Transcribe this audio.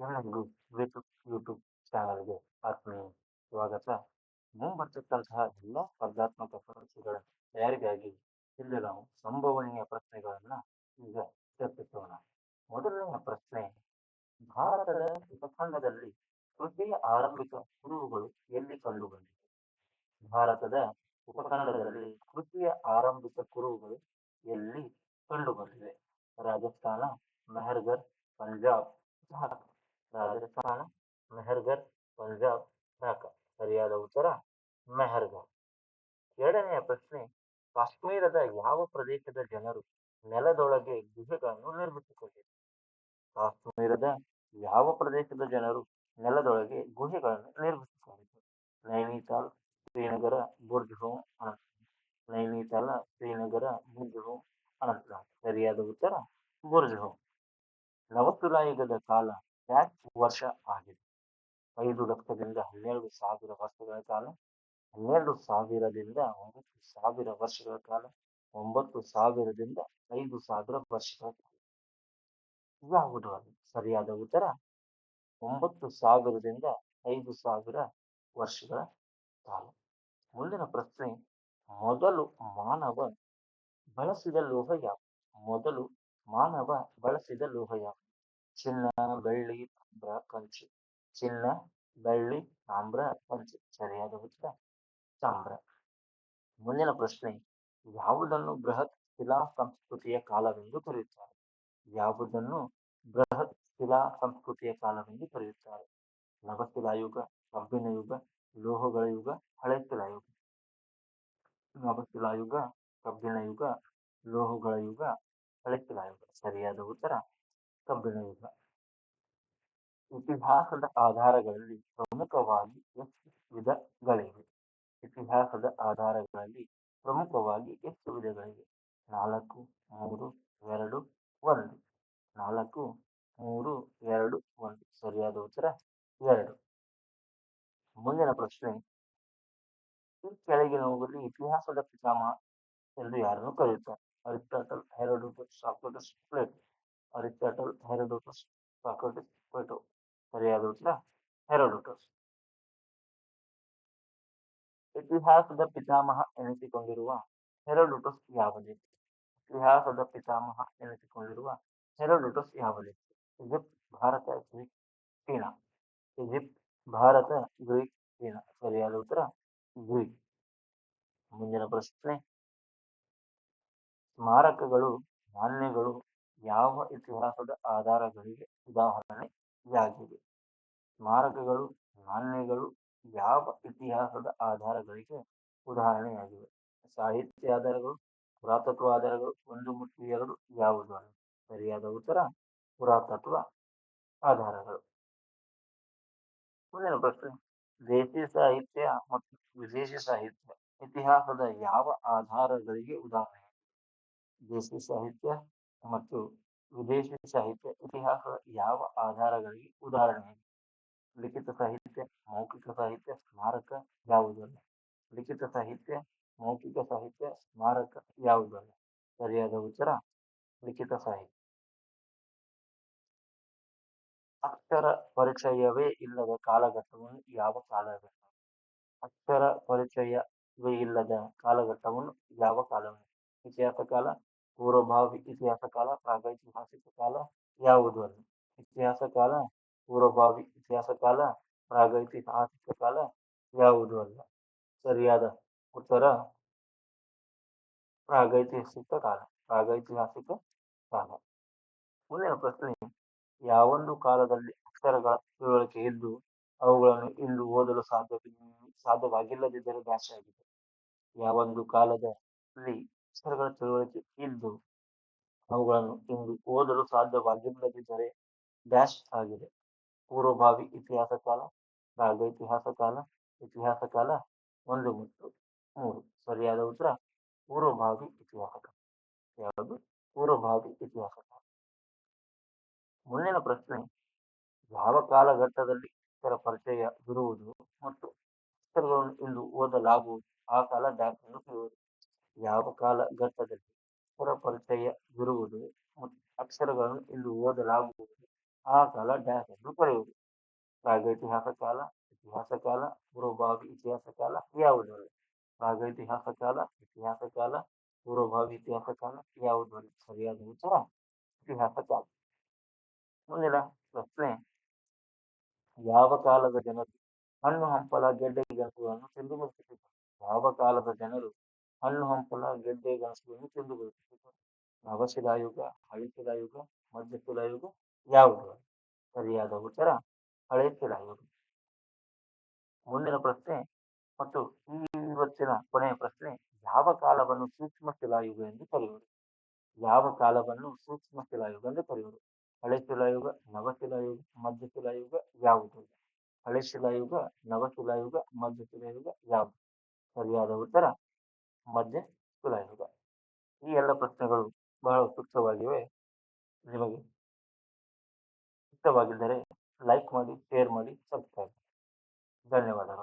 ಎಲ್ಲರಿಗೂ YouTube YouTube ಚಾನಲ್ಗೆ ಆತ್ಮೀಯ ಸ್ವಾಗತ ಮುಂಬರ್ತಕ್ಕಂತಹ ಎಲ್ಲ ಸ್ಪರ್ಧಾತ್ಮಕ ಪರೀಕ್ಷೆಗಳ ತಯಾರಿಗಾಗಿ ಇಲ್ಲಿ ನಾವು ಸಂಭವನೀಯ ಪ್ರಶ್ನೆಗಳನ್ನ ಈಗ ಚರ್ಚಿಸೋಣ ಮೊದಲನೆಯ ಪ್ರಶ್ನೆ ಭಾರತದ ಉಪಖಂಡದಲ್ಲಿ ಕೃಷಿಯ ಆರಂಭಿಕ ಕುರುಹುಗಳು ಎಲ್ಲಿ ಕಂಡುಬಂದಿವೆ ಭಾರತದ ಉಪಖಂಡದಲ್ಲಿ ಕೃಷಿಯ ಆರಂಭಿಕ ಕುರುಹುಗಳು ಎಲ್ಲಿ ಕಂಡುಬಂದಿವೆ ರಾಜಸ್ಥಾನ ಮೆಹರ್ಗರ್ ಪಂಜಾಬ್ ಢಾಕಾ ರಾಜಸ್ಥಾನ ಮೆಹರ್ಗರ್ ಪಂಜಾಬ್ ಢಾಕಾ ಸರಿಯಾದ ಉತ್ತರ ಮೆಹರ್ಗರ್ ಎರಡನೆಯ ಪ್ರಶ್ನೆ, ಕಾಶ್ಮೀರದ ಯಾವ ಪ್ರದೇಶದ ಜನರು ನೆಲದೊಳಗೆ ಗುಹೆಗಳನ್ನು ನಿರ್ಮಿಸಿಕೊಂಡಿದ್ದಾರೆ? ಕಾಶ್ಮೀರದ ಯಾವ ಪ್ರದೇಶದ ಜನರು ನೆಲದೊಳಗೆ ಗುಹೆಗಳನ್ನು ನಿರ್ಮಿಸಿಕೊಂಡಿದ್ದರು? ನೈನಿತಾಲ್, ಶ್ರೀನಗರ ಬುರ್ಜ್ ಅನಂತನಾಗ್. ನೈನಿತಾಲ, ಶ್ರೀನಗರ ಬುರ್ಜ್ ಅನಂತನಾಗ್. ಸರಿಯಾದ ಉತ್ತರ ಬುರ್ಜ್ ನವತುಲಾಯುಗದ ಕಾಲ ಟ್ಯಾಕ್ಸ್ ವರ್ಷ ಆಗಿದೆ. ಐದು ಲಕ್ಷದಿಂದ ಹನ್ನೆರಡು ಸಾವಿರ ವರ್ಷಗಳ ಕಾಲ, ಹನ್ನೆರಡು ಸಾವಿರದಿಂದ ಒಂಬತ್ತು ಸಾವಿರ ವರ್ಷಗಳ ಕಾಲ, ಒಂಬತ್ತು ಸಾವಿರದಿಂದ ಐದು ಸಾವಿರ ವರ್ಷಗಳ ಕಾಲ. ಯಾವುದು ಅದು? ಸರಿಯಾದ ಉತ್ತರ? ಒಂಬತ್ತು ಸಾವಿರದಿಂದ ಐದು ಸಾವಿರ ವರ್ಷಗಳ ಕಾಲ. ಮುಂದಿನ ಪ್ರಶ್ನೆ, ಮೊದಲು ಮಾನವ ಬಳಸಿದ ಲೋಹ ಯಾವುದು? ಮೊದಲು ಮಾನವ ಬಳಸಿದ ಲೋಹ ಯಾವುದು? ಚಿನ್ನ, ಬೆಳ್ಳಿ, ತಾಮ್ರ ಕಂಚು ಚಿನ್ನ, ಬೆಳ್ಳಿ, ತಾಮ್ರ ಕಂಚು ಸರಿಯಾದ ಉತ್ತರ? ತಾಮ್ರ. ಮುಂದಿನ ಪ್ರಶ್ನೆ. ಯಾವುದನ್ನು ಬೃಹತ್ ಶಿಲಾ ಸಂಸ್ಕೃತಿಯ ಕಾಲವೆಂದು ಕರೆಯುತ್ತಾರೆ? ಯಾವುದನ್ನು ಬೃಹತ್ ಶಿಲಾ ಸಂಸ್ಕೃತಿಯ ಕಾಲವೆಂದು ಕರೆಯುತ್ತಾರೆ? ನವಶಿಲಾಯುಗ ಕಬ್ಬಿಣ ಯುಗ, ಲೋಹಗಳ ಯುಗ, ಹಳೆ ಶಿಲಾಯುಗ ನವಶಿಲಾಯುಗ ಕಬ್ಬಿಣ ಯುಗ, ಲೋಹಗಳ ಯುಗ, ಹಳೆ ಶಿಲಾಯುಗ ಸರಿಯಾದ ಉತ್ತರ? ಕಬ್ಬಿಣ ಯುಗ ಇತಿಹಾಸದ ಆಧಾರಗಳಲ್ಲಿ ಪ್ರಮುಖವಾಗಿ ಎಷ್ಟು ವಿಧಗಳಿವೆ? ಇತಿಹಾಸದ ಆಧಾರಗಳಲ್ಲಿ ಪ್ರಮುಖವಾಗಿ ಎಷ್ಟು ವಿಧಗಳಿವೆ? ನಾಲ್ಕು, ಮೂರು, ಎರಡು, ಒಂದು. ನಾಲ್ಕು, ಮೂರು, ಎರಡು, ಒಂದು. ಸರಿಯಾದ ಉತ್ತರ, ಎರಡು. ಮುಂದಿನ ಪ್ರಶ್ನೆ. ಈ ಕೆಳಗಿನವುಗಳಲ್ಲಿ ಇತಿಹಾಸದ ಪಿತಾಮಹ ಎಂದು ಯಾರನ್ನು ಕರೆಯುತ್ತಾರೆ? Aristotle, Herodotus Socrates Plato. Aristotle Herodotus Socrates Plato ಸರಿಯಾದ ಉತ್ತರ ಹೆರೋಡೋಟಸ್ ಇತಿಹಾಸದ ಪಿತಾಮಹ ಎನಿಸಿಕೊಂಡಿರುವ ಹೆರೋಡೋಟಸ್ ಯಾವ ದೇಶ ಇತಿಹಾಸದ ಪಿತಾಮಹ ಎನಿಸಿಕೊಂಡಿರುವ ಹೆರೋಡೋಟಸ್ ಯಾವ ದೇಶ Egypt Bharat Greek China Egypt Bharat Greek China ಸರಿಯಾದ ಉತ್ತರ ಗ್ರೀಕ್ ಮುಂದಿನ ಪ್ರಶ್ನೆ ಸ್ಮಾರಕಗಳು ನಾಣ್ಯಗಳು ಯಾವ ಇತಿಹಾಸದ ಆಧಾರಗಳಿಗೆ ಉದಾಹರಣೆಯಾಗಿವೆ? ಸ್ಮಾರಕಗಳು, ನಾಣ್ಯಗಳು ಯಾವ ಇತಿಹಾಸದ ಆಧಾರಗಳಿಗೆ ಉದಾಹರಣೆಯಾಗಿವೆ? ಸಾಹಿತ್ಯ ಆಧಾರಗಳು, ಪುರಾತತ್ವ ಆಧಾರಗಳು, ಒಂದು ಮತ್ತು ಎರಡು ಯಾವುದು ಸರಿಯಾದ ಉತ್ತರ ಪುರಾತತ್ವ ಆಧಾರಗಳು. ಮುಂದಿನ ಪ್ರಶ್ನೆ. ದೇಶಿ ಸಾಹಿತ್ಯ ಮತ್ತು ವಿದೇಶಿ ಸಾಹಿತ್ಯ ಇತಿಹಾಸದ ಯಾವ ಆಧಾರಗಳಿಗೆ ಉದಾಹರಣೆ ದೇಶಿ ಸಾಹಿತ್ಯ ಮತ್ತು ವಿದೇಶಿ ಸಾಹಿತ್ಯ ಇತಿಹಾಸದ ಯಾವ ಆಧಾರಗಳಿಗೆ ಉದಾಹರಣೆ ಲಿಖಿತ ಸಾಹಿತ್ಯ, ಮೌಖಿಕ ಸಾಹಿತ್ಯ, ಸ್ಮಾರಕ ಯಾವುದಲ್ಲ? ಲಿಖಿತ ಸಾಹಿತ್ಯ, ಮೌಖಿಕ ಸಾಹಿತ್ಯ, ಸ್ಮಾರಕ ಯಾವುದಲ್ಲ? ಸರಿಯಾದ ಉತ್ತರ, ಲಿಖಿತ ಸಾಹಿತ್ಯ. ಅಕ್ಷರ ಪರಿಚಯವೇ ಇಲ್ಲದ ಕಾಲಘಟ್ಟವನ್ನು ಯಾವ ಕಾಲಘಟ್ಟ? ಅಕ್ಷರ ಪರಿಚಯವೇ ಇಲ್ಲದ ಕಾಲಘಟ್ಟವನ್ನು ಯಾವ ಕಾಲ ಇತಿಹಾಸ ಕಾಲ ಪೂರ್ವಭಾವಿ ಇತಿಹಾಸ ಕಾಲ ಪ್ರಾಗೈತಿಹಾಸಿಕ ಕಾಲ ಯಾವುದು ಅಲ್ಲ ಇತಿಹಾಸ ಕಾಲ ಪೂರ್ವಭಾವಿ ಇತಿಹಾಸ ಕಾಲ ಪ್ರಾಗೈತಿಹಾಸಿಕ ಕಾಲ ಯಾವುದು ಅಲ್ಲ ಸರಿಯಾದ ಉತ್ತರ ಪ್ರಾಗೈತಿಹಾಸಿಕ ಕಾಲ ಪ್ರಾಗೈತಿಹಾಸಿಕ ಕಾಲ ಮುಂದಿನ ಪ್ರಶ್ನೆ, ಯಾವೊಂದು ಕಾಲದಲ್ಲಿ ಅಕ್ಷರಗಳ ತಿಳುವಳಿಕೆ ಇದ್ದು, ಅವುಗಳನ್ನು ಇಂದು ಓದಲು ಸಾಧ್ಯ, ಸಾಧ್ಯವಾಗಿಲ್ಲದಿದ್ದರೆ ಭಾಷೆ ಆಗಿದೆ ಯಾವೊಂದು ಕಾಲದಲ್ಲಿ ಅಕ್ಷರಗಳ ತಿಳುವಳಿಕೆ ಇದ್ದು ಅವುಗಳನ್ನು ಇಂದು ಓದಲು ಸಾಧ್ಯವಾಗಿಲ್ಲದಿದ್ದರೆ ಡ್ಯಾಶ್ ಆಗಿದೆ. ಪೂರ್ವಭಾವಿ ಇತಿಹಾಸ ಕಾಲ ಪ್ರಾಗೈತಿಹಾಸ ಕಾಲ, ಇತಿಹಾಸ ಕಾಲ ಒಂದು ಮತ್ತು ಮೂರು. ಸರಿಯಾದ ಉತ್ತರ, ಪೂರ್ವಭಾವಿ ಇತಿಹಾಸ ಕಾಲ. ಯಾವುದು? ಪೂರ್ವಭಾವಿ ಇತಿಹಾಸ ಕಾಲ. ಮುಂದಿನ ಪ್ರಶ್ನೆ, ಯಾವ ಕಾಲಘಟ್ಟದಲ್ಲಿ ಅಕ್ಷರ ಪರಿಚಯ ಇರುವುದು ಮತ್ತು ಅಕ್ಷರಗಳನ್ನು ಇಂದು ಓದಲಾಗುವುದು? ಆ ಕಾಲ ಡ್ಯಾಶ್ ಎಂದು ಕರೆಯುವುದು ಯಾವ ಕಾಲಘಟ್ಟದಲ್ಲಿ ಅಕ್ಷರ ಪರಿಚಯ ಇರುವುದು ಮತ್ತು ಅಕ್ಷರಗಳನ್ನು ಇಂದು ಓದಲಾಗುವುದು. ಆ ಕಾಲ ಡ್ಯಾಶ್ ಎಂದು ಕರೆಯುವುದು. ಪ್ರಾಗೈತಿಹಾಸ ಕಾಲ, ಇತಿಹಾಸ ಕಾಲ, ಪೂರ್ವಭಾವಿ ಇತಿಹಾಸ ಕಾಲ ಯಾವುದಲ್ಲ ಪ್ರಾಗೈತಿಹಾಸ ಕಾಲ, ಇತಿಹಾಸ ಕಾಲ, ಪೂರ್ವಭಾವಿ ಇತಿಹಾಸ ಕಾಲ ಯಾವುದಲ್ಲ ಸರಿಯಾದ ಉತ್ತರ? ಇತಿಹಾಸ ಕಾಲ. ಮುಂದಿನ ಪ್ರಶ್ನೆ. ಯಾವ ಕಾಲದ ಜನರು ಹಣ್ಣು ಹಂಪಲ ಗೆಡ್ಡೆ ಗೆಣಸುಗಳನ್ನು ತಿಂದು ಬದುಕುತ್ತಿದ್ದರು ಯಾವ ಕಾಲದ ಜನರು ಹಣ್ಣು ಹಂಪಲ, ಗೆಡ್ಡೆ ಗೆಣಸುಗಳನ್ನು ತಿಂದು ಬದುಕುತ್ತಿದ್ದರು ನವಶಿಲಾಯುಗ ಹಳೆಶಿಲಾಯುಗ ಯುಗ ಯಾವುದು? ಸರಿಯಾದ ಉತ್ತರ ಹಳೆ ಶಿಲಾಯುಗ ಮುಂದಿನ ಪ್ರಶ್ನೆ, ಮತ್ತು ಈ ಇವತ್ತಿನ ಕೊನೆಯ ಪ್ರಶ್ನೆ, ಯಾವ ಕಾಲವನ್ನು ಸೂಕ್ಷ್ಮ ಶಿಲಾಯುಗ ಎಂದು ಕರೆಯುವುದು? ಯಾವ ಕಾಲವನ್ನು ಸೂಕ್ಷ್ಮ ಶಿಲಾಯುಗ ಎಂದು ಕರೆಯುವುದು? ಹಳೆ ಶಿಲಾಯುಗ ನವಶಿಲಾಯುಗ ಮಧ್ಯಶಿಲಾಯುಗ ಯಾವುದು? ಹಳೆ ಶಿಲಾಯುಗ ನವಶಿಲಾಯುಗ ಮಧ್ಯಶಿಲಾಯುಗ ಯಾವುದು? ಸರಿಯಾದ ಉತ್ತರ ಮಧ್ಯೆ ತುಲಾಯುಧ ಈ ಎಲ್ಲ ಪ್ರಶ್ನೆಗಳು ಬಹಳ ಸೂಕ್ತವಾಗಿವೆ. ನಿಮಗೆ ಇಷ್ಟವಾಗಿದ್ದರೆ ಲೈಕ್ ಮಾಡಿ ಶೇರ್ ಮಾಡಿ ಸಬ್ಸ್ಕ್ರೈಬ್ ಧನ್ಯವಾದಗಳು.